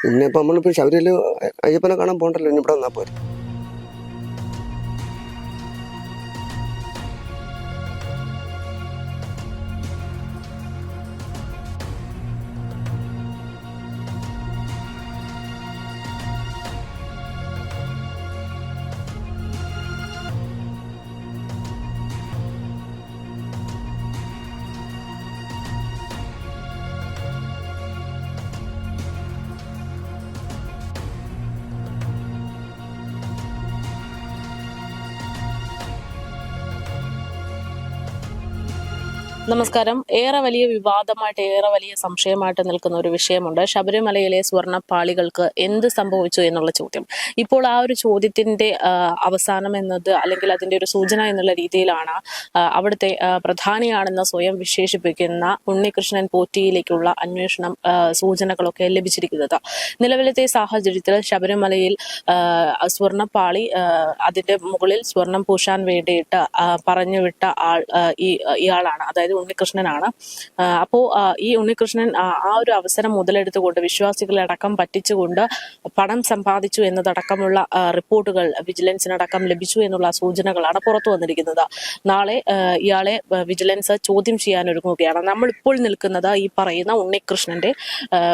പിന്നെ ഇപ്പം നമ്മളിപ്പോൾ ശബരിമല അയ്യപ്പനെ കാണാൻ പോണ്ടല്ലോ ഇനി ഇവിടെ വന്നാൽ പോരെ? നമസ്കാരം. ഏറെ വലിയ വിവാദമായിട്ട് ഏറെ വലിയ സംശയമായിട്ട് നിൽക്കുന്ന ഒരു വിഷയമുണ്ട്. ശബരിമലയിലെ സ്വർണപ്പാളികൾക്ക് എന്ത് സംഭവിച്ചു എന്നുള്ള ചോദ്യം. ഇപ്പോൾ ആ ഒരു ചോദ്യത്തിന്റെ അവസാനം എന്നത് അല്ലെങ്കിൽ അതിന്റെ ഒരു സൂചന എന്നുള്ള രീതിയിലാണ് അവിടുത്തെ പ്രധാനിയാണെന്ന് സ്വയം വിശേഷിപ്പിക്കുന്ന ഉണ്ണികൃഷ്ണൻ പോറ്റിയിലേക്കുള്ള അന്വേഷണം സൂചനകളൊക്കെ ലഭിച്ചിരിക്കുന്നത്. നിലവിലത്തെ സാഹചര്യത്തിൽ ശബരിമലയിൽ സ്വർണപ്പാളി അതിന്റെ മുകളിൽ സ്വർണം പൂശാൻ വേണ്ടിയിട്ട് പറഞ്ഞുവിട്ട ആൾ ഈ ഇയാളാണ്. അതായത് ഉണ്ണികൃഷ്ണനാണ്. അപ്പോൾ അപ്പോ ഈ ഉണ്ണികൃഷ്ണൻ ആ ഒരു അവസരം മുതലെടുത്തുകൊണ്ട് വിശ്വാസികളെ അടക്കം പറ്റിച്ചുകൊണ്ട് പണം സമ്പാദിച്ചു എന്നതടക്കമുള്ള റിപ്പോർട്ടുകൾ വിജിലൻസിനടക്കം ലഭിച്ചു എന്നുള്ള സൂചനകളാണ് പുറത്തു വന്നിരിക്കുന്നത്. നാളെ ഇയാളെ വിജിലൻസ് ചോദ്യം ചെയ്യാൻ ഒരുങ്ങുകയാണ് നമ്മൾ ഇപ്പോൾ നിൽക്കുന്നത് ഈ പറയുന്ന ഉണ്ണികൃഷ്ണന്റെ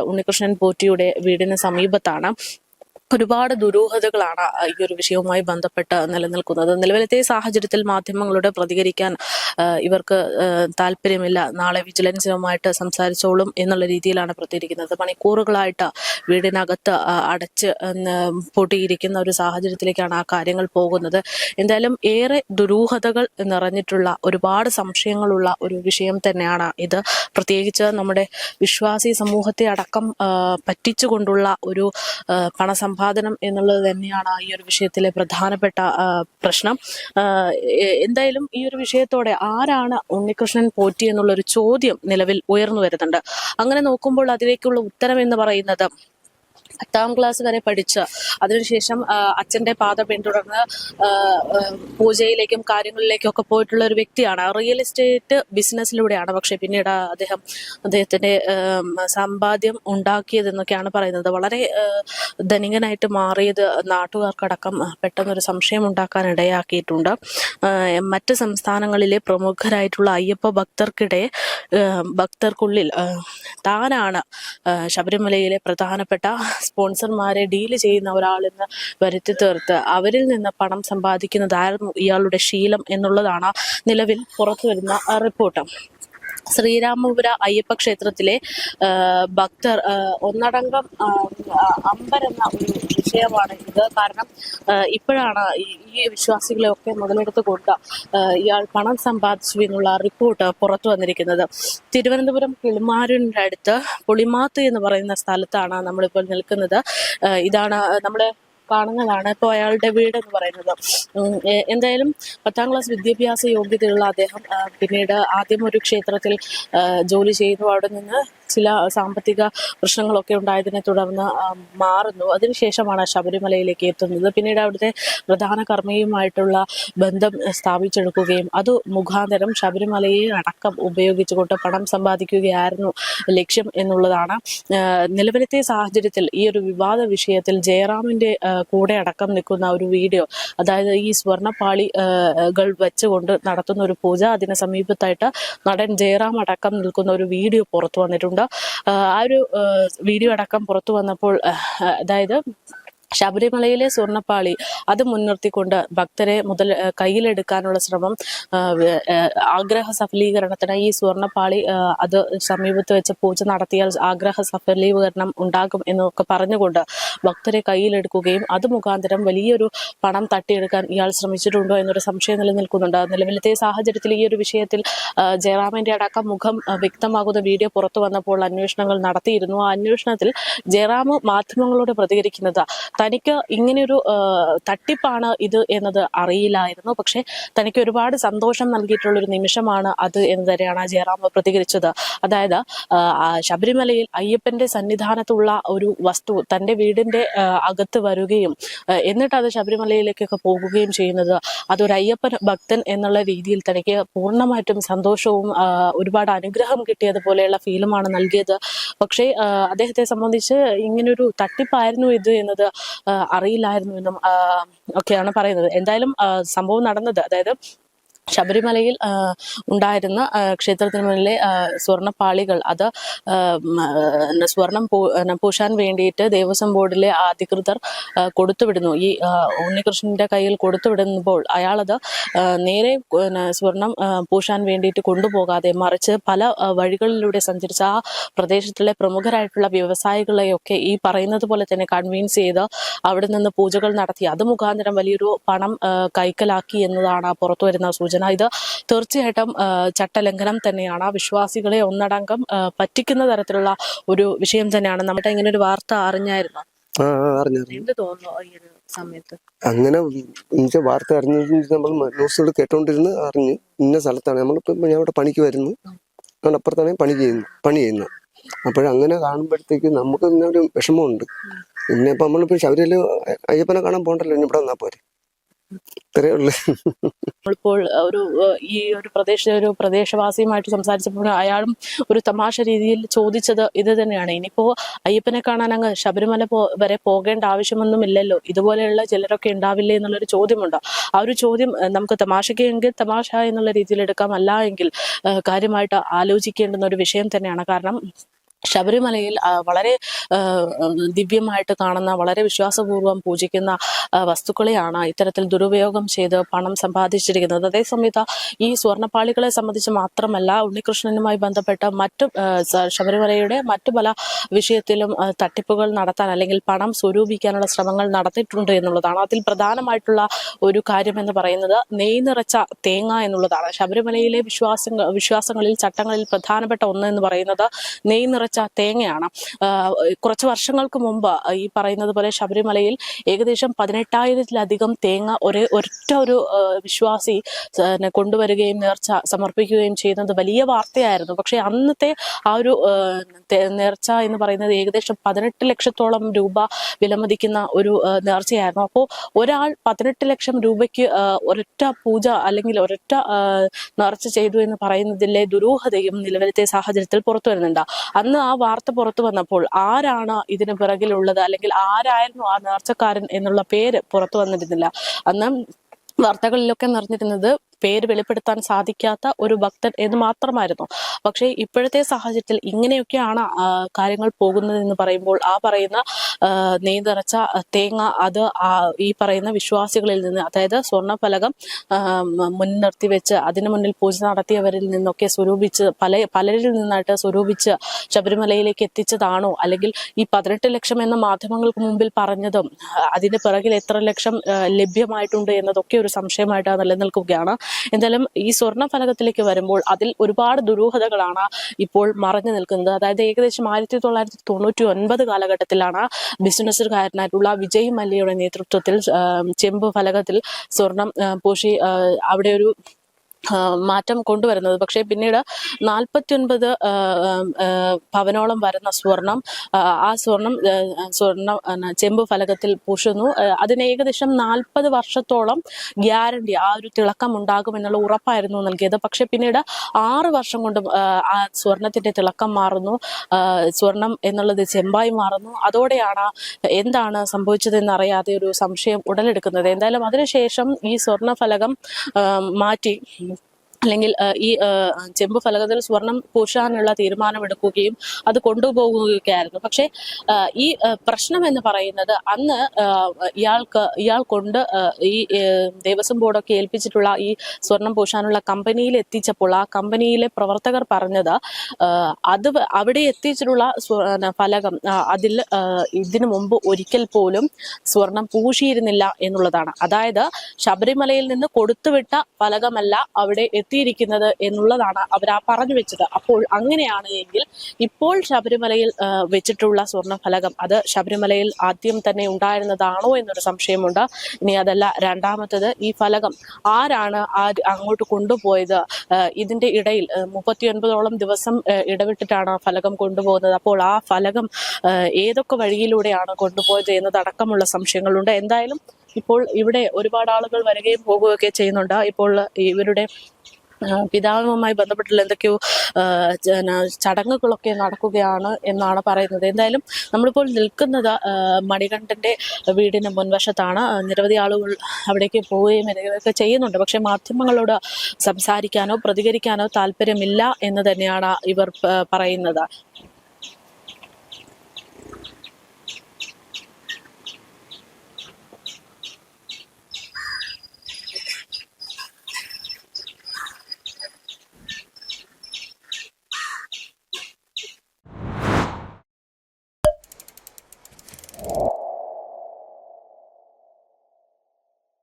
ഉണ്ണികൃഷ്ണൻ പോറ്റിയുടെ വീടിന് സമീപത്താണ്. ഒരുപാട് ദുരൂഹതകളാണ് ഈ ഒരു വിഷയവുമായി ബന്ധപ്പെട്ട് നിലനിൽക്കുന്നത്. നിലവിലത്തെ സാഹചര്യത്തിൽ മാധ്യമങ്ങളോട് പ്രതികരിക്കാൻ ഇവർക്ക് താല്പര്യമില്ല. നാളെ വിജിലൻസുമായിട്ട് സംസാരിച്ചോളും എന്നുള്ള രീതിയിലാണ് പ്രതികരിക്കുന്നത്. മണിക്കൂറുകളായിട്ട് വീടിനകത്ത് അടച്ച് പൊട്ടിയിരിക്കുന്ന ഒരു സാഹചര്യത്തിലേക്കാണ് ആ കാര്യങ്ങൾ പോകുന്നത്. എന്തായാലും ഏറെ ദുരൂഹതകൾ നിറഞ്ഞിട്ടുള്ള ഒരുപാട് സംശയങ്ങളുള്ള ഒരു വിഷയം തന്നെയാണ് ഇത്. പ്രത്യേകിച്ച് നമ്മുടെ വിശ്വാസി സമൂഹത്തെ അടക്കം പറ്റിച്ചുകൊണ്ടുള്ള ഒരു ആ, പണസമ്പാദനം എന്നുള്ളത് തന്നെയാണ് ഈ ഒരു വിഷയത്തിലെ പ്രധാനപ്പെട്ട പ്രശ്നം. എന്തായാലും ഈ ഒരു വിഷയത്തോടെ ആരാണ് ഉണ്ണികൃഷ്ണൻ പോറ്റി എന്നുള്ള ഒരു ചോദ്യം നിലവിൽ ഉയർന്നു വരുന്നുണ്ട്. അങ്ങനെ നോക്കുമ്പോൾ അതിലേക്കുള്ള ഉത്തരം എന്ന് പറയുന്നത് പത്താം ക്ലാസ് വരെ പഠിച്ച. അതിനുശേഷം അച്ഛന്റെ പാത പിന്തുടർന്ന് പൂജയിലേക്കും കാര്യങ്ങളിലേക്കും ഒക്കെ പോയിട്ടുള്ള ഒരു വ്യക്തിയാണ്. റിയൽ എസ്റ്റേറ്റ് ബിസിനസ്സിലൂടെയാണ് പക്ഷേ പിന്നീട് അദ്ദേഹം അദ്ദേഹത്തിന്റെ ആം, സമ്പാദ്യം ഉണ്ടാക്കിയതെന്നൊക്കെയാണ് പറയുന്നത്. വളരെ ധനികനായിട്ട് മാറിയത് നാട്ടുകാർക്കടക്കം പെട്ടെന്നൊരു സംശയം ഉണ്ടാക്കാൻ ഇടയാക്കിയിട്ടുണ്ട്. മറ്റ് സംസ്ഥാനങ്ങളിലെ പ്രമുഖരായിട്ടുള്ള അയ്യപ്പ ഭക്തർക്കിടെ ഭക്തർക്കുള്ളിൽ താനാണ് ശബരിമലയിലെ പ്രധാനപ്പെട്ട സ്പോൺസർമാരെ ഡീൽ ചെയ്യുന്ന ഒരാളെന്ന് വരുത്തി തീർത്ത് അവരിൽ നിന്ന് പണം സമ്പാദിക്കുന്നതായിരുന്നു ഇയാളുടെ ശീലം എന്നുള്ളതാണ് നിലവിൽ പുറത്തു വരുന്ന റിപ്പോർട്ട്. ശ്രീരാമപുര അയ്യപ്പ ക്ഷേത്രത്തിലെ ഭക്തർ ഒന്നടങ്കം അമ്പരെന്ന ഒരു വിഷയമാണ് ഇത്. കാരണം ഇപ്പോഴാണ് ഈ- ഈ വിശ്വാസികളെ ഒക്കെ മുതലെടുത്ത് കൊടുത്ത ഇയാൾ പണം സമ്പാദിച്ചു എന്നുള്ള റിപ്പോർട്ട് പുറത്തു വന്നിരിക്കുന്നത്. തിരുവനന്തപുരം കിളിമാരൂരിന്റെ അടുത്ത് പുളിമാത്ത് എന്ന് പറയുന്ന സ്ഥലത്താണ് നമ്മളിപ്പോൾ നിൽക്കുന്നത്. ഇതാണ് നമ്മുടെ കാണുന്നതാണ്. ഇപ്പോൾ അയാളുടെ വീട് എന്ന് പറയുന്നത് എന്തായാലും പത്താം ക്ലാസ് വിദ്യാഭ്യാസ യോഗ്യതയുള്ള അദ്ദേഹം പിന്നീട് ആദ്യം ഒരു ക്ഷേത്രത്തിൽ ജോലി ചെയ്തു അവിടെ നിന്ന് ചില സാമ്പത്തിക പ്രശ്നങ്ങളൊക്കെ ഉണ്ടായതിനെ തുടർന്ന് മാറുന്നു. അതിനുശേഷമാണ് ശബരിമലയിലേക്ക് എത്തുന്നത്. പിന്നീട് അവിടുത്തെ പ്രധാന കർമ്മിയുമായിട്ടുള്ള ബന്ധം സ്ഥാപിച്ചെടുക്കുകയും അത് മുഖാന്തരം ശബരിമലയെ അടക്കം ഉപയോഗിച്ചുകൊണ്ട് പണം സമ്പാദിക്കുകയായിരുന്നു ലക്ഷ്യം എന്നുള്ളതാണ്. നിലവിലത്തെ സാഹചര്യത്തിൽ ഈ ഒരു വിവാദ വിഷയത്തിൽ ജയറാമിന്റെ കൂടെ അടക്കം നിൽക്കുന്ന ഒരു വീഡിയോ അതായത് ഈ സ്വർണപ്പാളി ആ, കൾ വെച്ചുകൊണ്ട് നടത്തുന്ന ഒരു പൂജ അതിന് സമീപത്തായിട്ട് നടൻ ജയറാം അടക്കം നിൽക്കുന്ന ഒരു വീഡിയോ പുറത്തു വന്നിട്ടുണ്ട്. ആ ഒരു വീഡിയോ അടക്കം പുറത്തു വന്നപ്പോൾ അതായത് ശബരിമലയിലെ സ്വർണപ്പാളി അത് മുൻനിർത്തിക്കൊണ്ട് ഭക്തരെ മുതൽ കയ്യിലെടുക്കാനുള്ള ശ്രമം ആഗ്രഹ സഫലീകരണത്തിന് ഈ സ്വർണപ്പാളി അത് സമീപത്ത് വെച്ച് പൂജ നടത്തിയാൽ ആഗ്രഹ സഫലീകരണം ഉണ്ടാകും എന്നൊക്കെ പറഞ്ഞുകൊണ്ട് ഭക്തരെ കയ്യിലെടുക്കുകയും അത് മുഖാന്തരം വലിയൊരു പണം തട്ടിയെടുക്കാൻ ഇയാൾ ശ്രമിച്ചിട്ടുണ്ടോ എന്നൊരു സംശയം നിലനിൽക്കുന്നുണ്ട്. നിലവിലത്തെ സാഹചര്യത്തിൽ ഈ ഒരു വിഷയത്തിൽ ജയറാമിന്റെ അടക്കം മുഖം വ്യക്തമാകുന്ന വീഡിയോ പുറത്തു വന്നപ്പോൾ അന്വേഷണങ്ങൾ നടത്തിയിരുന്നു. ആ അന്വേഷണത്തിൽ ജയറാം മാധ്യമങ്ങളോട് പ്രതികരിക്കുന്നത് തനിക്ക് ഇങ്ങനെയൊരു തട്ടിപ്പാണ് ഇത് എന്നത് അറിയില്ലായിരുന്നു. പക്ഷെ തനിക്ക് ഒരുപാട് സന്തോഷം നൽകിയിട്ടുള്ള ഒരു നിമിഷമാണ് അത് എന്ന് തന്നെയാണ് ജയറാം പ്രതികരിച്ചത്. അതായത് ശബരിമലയിൽ അയ്യപ്പന്റെ സന്നിധാനത്തുള്ള ഒരു വസ്തു തന്റെ വീടിന്റെ അകത്ത് വരികയും എന്നിട്ട് അത് ശബരിമലയിലേക്കൊക്കെ പോകുകയും ചെയ്യുന്നത് അതൊരു അയ്യപ്പൻ ഭക്തൻ എന്നുള്ള രീതിയിൽ തനിക്ക് പൂർണമായിട്ടും സന്തോഷവും ഒരുപാട് അനുഗ്രഹം കിട്ടിയതുപോലെയുള്ള ഫീലുമാണ് നൽകിയത്. പക്ഷേ അദ്ദേഹത്തെ സംബന്ധിച്ച് ഇങ്ങനൊരു തട്ടിപ്പായിരുന്നു ഇത് എന്നത്. അറിയില്ലായിരുന്നു എന്നും ഒക്കെയാണ് പറയുന്നത്. എന്തായാലും സംഭവം നടന്നത്. അതായത് ശബരിമലയിൽ ഉണ്ടായിരുന്ന ക്ഷേത്രത്തിന് മുന്നിലെ സ്വർണപ്പാളികൾ. അത് സ്വർണം പൂശാൻ വേണ്ടിയിട്ട് ദേവസ്വം ബോർഡിലെ അധികൃതർ കൊടുത്തുവിടുന്നു. ഈ ഉണ്ണികൃഷ്ണന്റെ കയ്യിൽ കൊടുത്തുവിടുമ്പോൾ അയാളത് നേരെ സ്വർണം പൂശാൻ വേണ്ടിയിട്ട് കൊണ്ടുപോകാതെ മറിച്ച് പല വഴികളിലൂടെ സഞ്ചരിച്ച ആ പ്രദേശത്തിലെ പ്രമുഖരായിട്ടുള്ള വ്യവസായികളെയൊക്കെ ഈ പറയുന്നത് പോലെ തന്നെ കൺവീൻസ് ചെയ്ത് അവിടെ നിന്ന് പൂജകൾ നടത്തി. അത് മുഖാന്തരം വലിയൊരു പണം കൈക്കലാക്കി എന്നതാണ് പുറത്തു വരുന്ന സൂചന. ഇത് തീർച്ചയായിട്ടും ചട്ടലംഘനം തന്നെയാണ്. ആ വിശ്വാസികളെ ഒന്നടങ്കം പറ്റിക്കുന്ന തരത്തിലുള്ള ഒരു വിഷയം തന്നെയാണ്. നമ്മുടെ ഇങ്ങനെ ഒരു വാർത്ത അറിഞ്ഞായിരുന്നു? എന്ത് തോന്നുന്നു ഈ ഒരു സമയത്ത്? അങ്ങനെ വാർത്ത അറിഞ്ഞു നമ്മൾ ന്യൂസുകൾ കേട്ടോണ്ടിരുന്ന് അറിഞ്ഞ് ഇന്ന സ്ഥലത്താണ്. നമ്മളിപ്പോ ഞാൻ ഇവിടെ പണിക്ക് വരുന്നു. ഞാൻ അപ്പുറത്താണ് പണി ചെയ്യുന്നു പണി ചെയ്യുന്നത്. അപ്പോഴങ്ങനെ കാണുമ്പോഴത്തേക്ക് നമുക്ക് ഇങ്ങനെ ഒരു വിഷമമുണ്ട്. പിന്നെ ഇപ്പൊ നമ്മളിപ്പോ ശബരിമല അയ്യപ്പനെ കാണാൻ പോകണ്ടല്ലോ ഇനി ഇവിടെ വന്നാ പോരെ? നമ്മളിപ്പോൾ ഒരു ഈ ഒരു പ്രദേശ ഒരു പ്രദേശവാസിയുമായിട്ട് സംസാരിച്ചപ്പോൾ അയാളും ഒരു തമാശ രീതിയിൽ ചോദിച്ചത് ഇത് തന്നെയാണ്. ഇനിയിപ്പോ അയ്യപ്പനെ കാണാൻ അങ്ങ് ശബരിമല വരെ പോകേണ്ട ആവശ്യമൊന്നും ഇല്ലല്ലോ ഇതുപോലെയുള്ള ചിലരൊക്കെ ഉണ്ടാവില്ലേ എന്നുള്ളൊരു ചോദ്യമുണ്ട്. ആ ഒരു ചോദ്യം നമുക്ക് നമുക്ക് തമാശക്കെങ്കിൽ തമാശ എന്നുള്ള രീതിയിൽ എടുക്കാം. അല്ല എങ്കിൽ കാര്യമായിട്ട് ആലോചിക്കേണ്ടുന്ന ഒരു വിഷയം തന്നെയാണ്. കാരണം ശബരിമലയിൽ വളരെ ദിവ്യമായിട്ട് കാണുന്ന വളരെ വിശ്വാസപൂർവം പൂജിക്കുന്ന വസ്തുക്കളെയാണ് ഇത്തരത്തിൽ ദുരുപയോഗം ചെയ്ത് പണം സമ്പാദിച്ചിരിക്കുന്നത്. അതേസമയത്ത് ഈ സ്വർണപ്പാളികളെ സംബന്ധിച്ച് മാത്രമല്ല ഉണ്ണികൃഷ്ണനുമായി ബന്ധപ്പെട്ട മറ്റു ശബരിമലയുടെ മറ്റു പല വിഷയത്തിലും തട്ടിപ്പുകൾ നടത്താൻ അല്ലെങ്കിൽ പണം സ്വരൂപിക്കാനുള്ള ശ്രമങ്ങൾ നടത്തിയിട്ടുണ്ട് എന്നുള്ളതാണ്. അതിൽ പ്രധാനമായിട്ടുള്ള ഒരു കാര്യം എന്ന് പറയുന്നത് നെയ് നിറച്ച തേങ്ങ എന്നുള്ളതാണ്. ശബരിമലയിലെ വിശ്വാസങ്ങൾ വിശ്വാസങ്ങളിൽ ചട്ടങ്ങളിൽ പ്രധാനപ്പെട്ട ഒന്ന് എന്ന് പറയുന്നത് നെയ് തേങ്ങയാണ്. കുറച്ച് വർഷങ്ങൾക്ക് മുമ്പ് ഈ പറയുന്നത് പോലെ ശബരിമലയിൽ ഏകദേശം പതിനെട്ടായിരത്തിലധികം തേങ്ങ ഒരേ ഒറ്റ ഒരു വിശ്വാസി കൊണ്ടുവരികയും നേർച്ച സമർപ്പിക്കുകയും ചെയ്യുന്നത് വലിയ വാർത്തയായിരുന്നു. പക്ഷെ അന്നത്തെ ആ ഒരു നേർച്ച എന്ന് പറയുന്നത് ഏകദേശം പതിനെട്ട് ലക്ഷത്തോളം രൂപ വിലമതിക്കുന്ന ഒരു നേർച്ചയായിരുന്നു. അപ്പോൾ ഒരാൾ പതിനെട്ട് ലക്ഷം രൂപയ്ക്ക് ഒരൊറ്റ പൂജ അല്ലെങ്കിൽ ഒരൊറ്റ നേർച്ച ചെയ്തു എന്ന് പറയുന്നതിലെ ദുരൂഹതയും നിലവിലത്തെ സാഹചര്യത്തിൽ പുറത്തു വരുന്നുണ്ട്. അന്ന് ആ വാർത്ത പുറത്തു വന്നപ്പോൾ ആരാണ് ഇതിന് പിറകിലുള്ളത്? അല്ലെങ്കിൽ ആരായിരുന്നു ആ നേർച്ചക്കാരൻ എന്നുള്ള പേര് പുറത്തു വന്നിരുന്നില്ല. അന്ന് വാർത്തകളിലൊക്കെ നിറഞ്ഞിരുന്നത് പേര് വെളിപ്പെടുത്താൻ സാധിക്കാത്ത ഒരു ഭക്തൻ എന്ന് മാത്രമായിരുന്നു. പക്ഷേ ഇപ്പോഴത്തെ സാഹചര്യത്തിൽ ഇങ്ങനെയൊക്കെയാണ് കാര്യങ്ങൾ കാര്യങ്ങൾ പോകുന്നതെന്ന് പറയുമ്പോൾ ആ പറയുന്ന നെയ്തറച്ച തേങ്ങ അത് ഈ പറയുന്ന വിശ്വാസികളിൽ നിന്ന് അതായത് സ്വർണഫലകം മുൻനിർത്തി വെച്ച് അതിനു മുന്നിൽ പൂജ നടത്തിയവരിൽ നിന്നൊക്കെ സ്വരൂപിച്ച് പല പലരിൽ നിന്നായിട്ട് സ്വരൂപിച്ച് ശബരിമലയിലേക്ക് എത്തിച്ചതാണോ? അല്ലെങ്കിൽ ഈ പതിനെട്ട് ലക്ഷം എന്ന മാധ്യമങ്ങൾക്ക് മുമ്പിൽ പറഞ്ഞതും അതിന് പിറകിൽ എത്ര ലക്ഷം ലഭ്യമായിട്ടുണ്ട് എന്നതൊക്കെ ഒരു സംശയമായിട്ട് നിലനിൽക്കുകയാണ്. എന്തായാലും ഈ സ്വർണ ഫലകത്തിലേക്ക് വരുമ്പോൾ അതിൽ ഒരുപാട് ദുരൂഹതകളാണ് ഇപ്പോൾ മറഞ്ഞു നിൽക്കുന്നത്. അതായത് ഏകദേശം ആയിരത്തി തൊള്ളായിരത്തി തൊണ്ണൂറ്റി ഒൻപത് കാലഘട്ടത്തിലാണ് ബിസിനസ്സുകാരനായിട്ടുള്ള വിജയ് മല്യയുടെ നേതൃത്വത്തിൽ ചെമ്പ് ഫലകത്തിൽ സ്വർണം പൂശി അവിടെ ഒരു മാറ്റം കൊണ്ടുവരുന്നത്. പക്ഷേ പിന്നീട് നാൽപ്പത്തിയൊൻപത് പവനോളം വരുന്ന സ്വർണം ആ, സ്വർണം സ്വർണം ചെമ്പ് ഫലകത്തിൽ പൂശുന്നു. അതിന് ഏകദേശം നാൽപ്പത് വർഷത്തോളം ഗ്യാരണ്ടി ആ ഒരു തിളക്കം ഉണ്ടാകുമെന്നുള്ള ഉറപ്പായിരുന്നു നൽകിയത്. പക്ഷേ പിന്നീട് ആറ് വർഷം കൊണ്ട് ആ, സ്വർണത്തിന്റെ തിളക്കം മാറുന്നു. സ്വർണം എന്നുള്ളത് ചെമ്പായി മാറുന്നു. അതോടെയാണ് എന്താണ് സംഭവിച്ചതെന്ന് അറിയാതെ ഒരു സംശയം ഉടലെടുക്കുന്നത്. എന്തായാലും അതിനുശേഷം ഈ സ്വർണ ഫലകം മാറ്റി അല്ലെങ്കിൽ ഈ ചെമ്പ് ഫലകത്തിൽ സ്വർണം പൂശാനുള്ള തീരുമാനമെടുക്കുകയും അത് കൊണ്ടുപോകുകയൊക്കെ ആയിരുന്നു പക്ഷേ ഈ പ്രശ്നം എന്ന് പറയുന്നത് അന്ന് ഇയാൾക്ക് ഇയാൾ കൊണ്ട് ഈ ദേവസ്വം ബോർഡൊക്കെ ഏൽപ്പിച്ചിട്ടുള്ള ഈ സ്വർണം പൂശാനുള്ള കമ്പനിയിൽ എത്തിച്ചപ്പോൾ ആ കമ്പനിയിലെ പ്രവർത്തകർ പറഞ്ഞത് അത് അവിടെ എത്തിച്ചിട്ടുള്ള ഫലകം അതിൽ ഇതിനു മുമ്പ് ഒരിക്കൽ പോലും സ്വർണം പൂശിയിരുന്നില്ല എന്നുള്ളതാണ്. അതായത് ശബരിമലയിൽ നിന്ന് കൊടുത്തുവിട്ട ഫലകമല്ല അവിടെ എത്തിയിരിക്കുന്നത് എന്നുള്ളതാണ് അവർ ആ പറഞ്ഞു വെച്ചത്. അപ്പോൾ അങ്ങനെയാണ് എങ്കിൽ ഇപ്പോൾ ശബരിമലയിൽ വെച്ചിട്ടുള്ള സ്വർണ ഫലകം അത് ശബരിമലയിൽ ആദ്യം തന്നെ ഉണ്ടായിരുന്നതാണോ എന്നൊരു സംശയമുണ്ട്. ഇനി അതല്ല രണ്ടാമത്തത് ഈ ഫലകം ആരാണ് ആ അങ്ങോട്ട് കൊണ്ടുപോയത്? ഇതിന്റെ ഇടയിൽ മുപ്പത്തിയൊൻപതോളം ദിവസം ഇടവിട്ടിട്ടാണ് ഫലകം കൊണ്ടുപോകുന്നത്. അപ്പോൾ ആ ഫലകം ഏതൊക്കെ വഴിയിലൂടെയാണ് കൊണ്ടുപോയത് എന്നതടക്കമുള്ള സംശയങ്ങളുണ്ട്. എന്തായാലും ഇപ്പോൾ ഇവിടെ ഒരുപാട് ആളുകൾ വരികയും പോകുകയൊക്കെ ചെയ്യുന്നുണ്ട്. ഇപ്പോൾ ഇവരുടെ പിതാവുമായി ബന്ധപ്പെട്ടുള്ള എന്തൊക്കെയോ ചടങ്ങുകളൊക്കെ നടക്കുകയാണ് എന്നാണ് പറയുന്നത്. എന്തായാലും നമ്മളിപ്പോൾ നിൽക്കുന്നത് മണികണ്ഠന്റെ വീടിന് മുൻവശത്താണ്. നിരവധി ആളുകൾ അവിടേക്ക് പോവുകയും വരികയൊക്കെ ചെയ്യുന്നുണ്ട്. പക്ഷെ മാധ്യമങ്ങളോട് സംസാരിക്കാനോ പ്രതികരിക്കാനോ താല്പര്യമില്ല എന്ന് തന്നെയാണ് ഇവർ പറയുന്നത്.